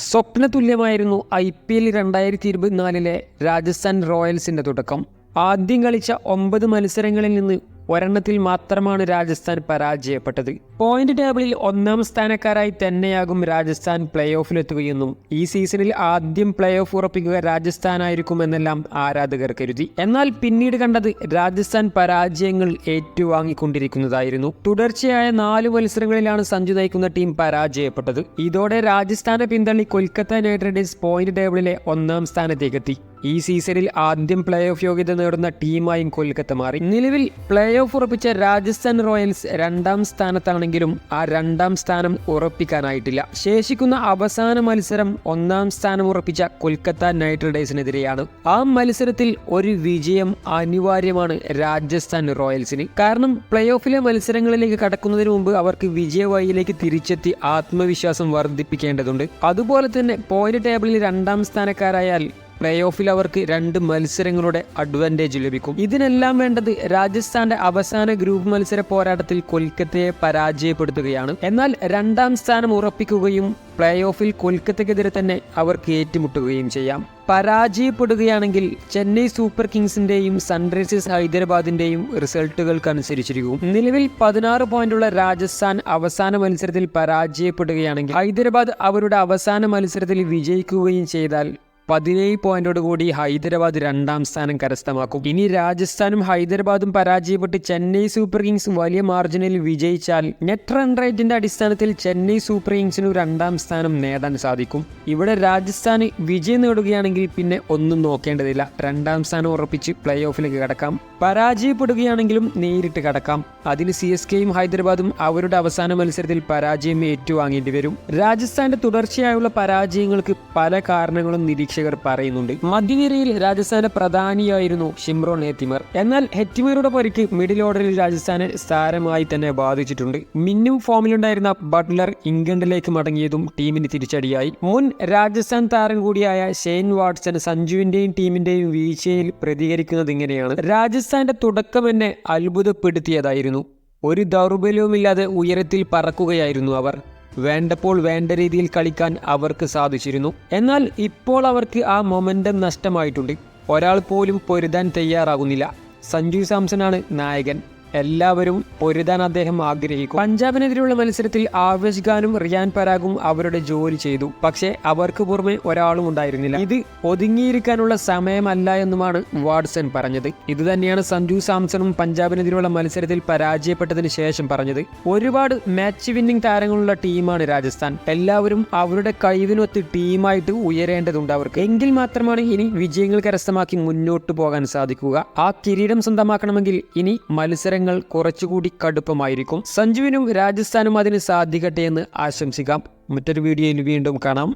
സ്വപ്ന തുല്യമായിരുന്നു I P L രണ്ടായിരത്തി ഇരുപത്തിനാലിലെ രാജസ്ഥാൻ റോയൽസിന്റെ തുടക്കം. ആദ്യം കളിച്ച ഒമ്പത് മത്സരങ്ങളിൽ നിന്ന് ഒരെണ്ണത്തിൽ മാത്രമാണ് രാജസ്ഥാൻ പരാജയപ്പെട്ടത്. പോയിന്റ് ടേബിളിൽ ഒന്നാം സ്ഥാനക്കാരായി തന്നെയാകും രാജസ്ഥാൻ പ്ലേ ഓഫിലെത്തുകയെന്നും ഈ സീസണിൽ ആദ്യം പ്ലേ ഓഫ് ഉറപ്പിക്കുക രാജസ്ഥാനായിരിക്കുമെന്നെല്ലാം ആരാധകർ കരുതി. എന്നാൽ പിന്നീട് കണ്ടത് രാജസ്ഥാൻ പരാജയങ്ങൾ ഏറ്റുവാങ്ങിക്കൊണ്ടിരിക്കുന്നതായിരുന്നു. തുടർച്ചയായ നാല് മത്സരങ്ങളിലാണ് സഞ്ജു നയിക്കുന്ന ടീം പരാജയപ്പെട്ടത്. ഇതോടെ രാജസ്ഥാനെ പിന്തള്ളി കൊൽക്കത്ത നൈറ്റ് റൈഡേഴ്സ് പോയിന്റ് ടേബിളിലെ ഒന്നാം സ്ഥാനത്തേക്കെത്തി. ഈ സീസണിൽ ആദ്യം പ്ലേ ഓഫ് യോഗ്യത നേടുന്ന ടീമായും കൊൽക്കത്ത മാറി. നിലവിൽ പ്ലേ ഓഫ് ഉറപ്പിച്ച രാജസ്ഥാൻ റോയൽസ് രണ്ടാം സ്ഥാനത്താണെങ്കിലും ആ രണ്ടാം സ്ഥാനം ഉറപ്പിക്കാനായിട്ടില്ല. ശേഷിക്കുന്ന അവസാന മത്സരം ഒന്നാം സ്ഥാനം ഉറപ്പിച്ച കൊൽക്കത്ത നൈറ്റ് റൈഡേഴ്സിനെതിരെയാണ്. ആ മത്സരത്തിൽ ഒരു വിജയം അനിവാര്യമാണ് രാജസ്ഥാൻ റോയൽസിന്. കാരണം പ്ലേ ഓഫിലെ മത്സരങ്ങളിലേക്ക് കടക്കുന്നതിന് മുമ്പ് അവർക്ക് വിജയവായിലേക്ക് തിരിച്ചെത്തി ആത്മവിശ്വാസം വർദ്ധിപ്പിക്കേണ്ടതുണ്ട്. അതുപോലെ തന്നെ പോയിന്റ് ടേബിളിൽ രണ്ടാം സ്ഥാനക്കാരായാൽ പ്ലേ ഓഫിൽ അവർക്ക് രണ്ട് മത്സരങ്ങളുടെ അഡ്വാന്റേജ് ലഭിക്കും. ഇതിനെല്ലാം വേണ്ടത് രാജസ്ഥാന്റെ അവസാന ഗ്രൂപ്പ് മത്സര പോരാട്ടത്തിൽ കൊൽക്കത്തയെ പരാജയപ്പെടുത്തുകയാണ്. എന്നാൽ രണ്ടാം സ്ഥാനം ഉറപ്പിക്കുകയും പ്ലേ ഓഫിൽ കൊൽക്കത്തക്കെതിരെ തന്നെ അവർക്ക് ഏറ്റുമുട്ടുകയും ചെയ്യാം. പരാജയപ്പെടുകയാണെങ്കിൽ ചെന്നൈ സൂപ്പർ കിങ്സിന്റെയും സൺറൈസേഴ്സ് ഹൈദരാബാദിന്റെയും റിസൾട്ടുകൾക്കനുസരിച്ചിരിക്കും. നിലവിൽ പതിനാറ് പോയിന്റുള്ള രാജസ്ഥാൻ അവസാന മത്സരത്തിൽ പരാജയപ്പെടുകയാണെങ്കിൽ ഹൈദരാബാദ് അവരുടെ അവസാന മത്സരത്തിൽ വിജയിക്കുകയും ചെയ്താൽ പതിനേഴ് പോയിന്റോട് കൂടി ഹൈദരാബാദ് രണ്ടാം സ്ഥാനം കരസ്ഥമാക്കും. ഇനി രാജസ്ഥാനും ഹൈദരാബാദും പരാജയപ്പെട്ട് ചെന്നൈ സൂപ്പർ കിങ്സും വലിയ മാർജിനിൽ വിജയിച്ചാൽ നെറ്റ് റൺ റേറ്റിന്റെ അടിസ്ഥാനത്തിൽ ചെന്നൈ സൂപ്പർ കിങ്സിന് രണ്ടാം സ്ഥാനം നേടാൻ സാധിക്കും. ഇവിടെ രാജസ്ഥാന് വിജയം നേടുകയാണെങ്കിൽ പിന്നെ ഒന്നും നോക്കേണ്ടതില്ല. രണ്ടാം സ്ഥാനം ഉറപ്പിച്ച് പ്ലേ ഓഫിലേക്ക് കടക്കാം. പരാജയപ്പെടുകയാണെങ്കിലും നേരിട്ട് കടക്കാം. അതിന് സി എസ് കെയും ഹൈദരാബാദും അവരുടെ അവസാന മത്സരത്തിൽ പരാജയം ഏറ്റുവാങ്ങേണ്ടി വരും. രാജസ്ഥാന്റെ തുടർച്ചയായുള്ള പരാജയങ്ങൾക്ക് പല കാരണങ്ങളും നിരീക്ഷകർ പറയുന്നുണ്ട്. മധ്യനിരയിൽ രാജസ്ഥാന്റെ പ്രധാനിയായിരുന്നു ഷിംറോൺ ഹെറ്റിമർ. എന്നാൽ ഹെറ്റിമറുടെ പരിക്ക് മിഡിൽ ഓർഡറിൽ രാജസ്ഥാനെ സാരമായി തന്നെ ബാധിച്ചിട്ടുണ്ട്. മിന്നും ഫോമിലുണ്ടായിരുന്ന ബട്ട്ലർ ഇംഗ്ലണ്ടിലേക്ക് മടങ്ങിയതും ടീമിന് തിരിച്ചടിയായി. മുൻ രാജസ്ഥാൻ താരം കൂടിയായ ഷെയ്ൻ വാട്സൺ സഞ്ജുവിന്റെയും ടീമിന്റെയും വീഴ്ചയിൽ പ്രതികരിക്കുന്നത് ഇങ്ങനെയാണ്. രാജസ്ഥാന്റെ തുടക്കം എന്നെ അത്ഭുതപ്പെടുത്തിയതായിരുന്നു. ഒരു ദൗർബല്യവുമില്ലാതെ ഉയരത്തിൽ പറക്കുകയായിരുന്നു അവർ. വേണ്ടപ്പോൾ വേണ്ട രീതിയിൽ കളിക്കാൻ അവർക്ക് സാധിച്ചിരുന്നു. എന്നാൽ ഇപ്പോൾ അവർക്ക് ആ മൊമെന്റം നഷ്ടമായിട്ടുണ്ട്. ഒരാൾ പോലും പൊരുതാൻ തയ്യാറാകുന്നില്ല. സഞ്ജു സാംസൺ ആണ് നായകൻ. എല്ലാവരും പൊരുതാൻ അദ്ദേഹം ആഗ്രഹിക്കും. പഞ്ചാബിനെതിരെയുള്ള മത്സരത്തിൽ ആവേശ് ഖാനും റിയാൻ പരാഗും അവരുടെ ജോലി ചെയ്തു. പക്ഷേ അവർക്ക് പുറമെ ഒരാളും ഉണ്ടായിരുന്നില്ല. ഇത് ഒതുങ്ങിയിരിക്കാനുള്ള സമയമല്ല എന്നുമാണ് വാട്സൺ പറഞ്ഞത്. ഇത് തന്നെയാണ് സഞ്ജു സാംസണും പഞ്ചാബിനെതിരെയുള്ള മത്സരത്തിൽ പരാജയപ്പെട്ടതിന് ശേഷം പറഞ്ഞത്. ഒരുപാട് മാച്ച് വിന്നിംഗ് താരങ്ങളുള്ള ടീമാണ് രാജസ്ഥാൻ. എല്ലാവരും അവരുടെ കഴിവിനൊത്ത് ടീമായിട്ട് ഉയരേണ്ടതുണ്ട് അവർക്ക്. എങ്കിൽ മാത്രമാണ് ഇനി വിജയങ്ങൾ കരസ്ഥമാക്കി മുന്നോട്ട് പോകാൻ സാധിക്കുക. ആ കിരീടം സ്വന്തമാക്കണമെങ്കിൽ ഇനി മത്സരങ്ങൾ കുറച്ചുകൂടി കടുപ്പമായിരിക്കും. സഞ്ജുവിനും രാജസ്ഥാനും അതിന് സാധിക്കട്ടെ എന്ന് ആശംസിക്കാം. മറ്റൊരു വീഡിയോയിൽ വീണ്ടും കാണാം.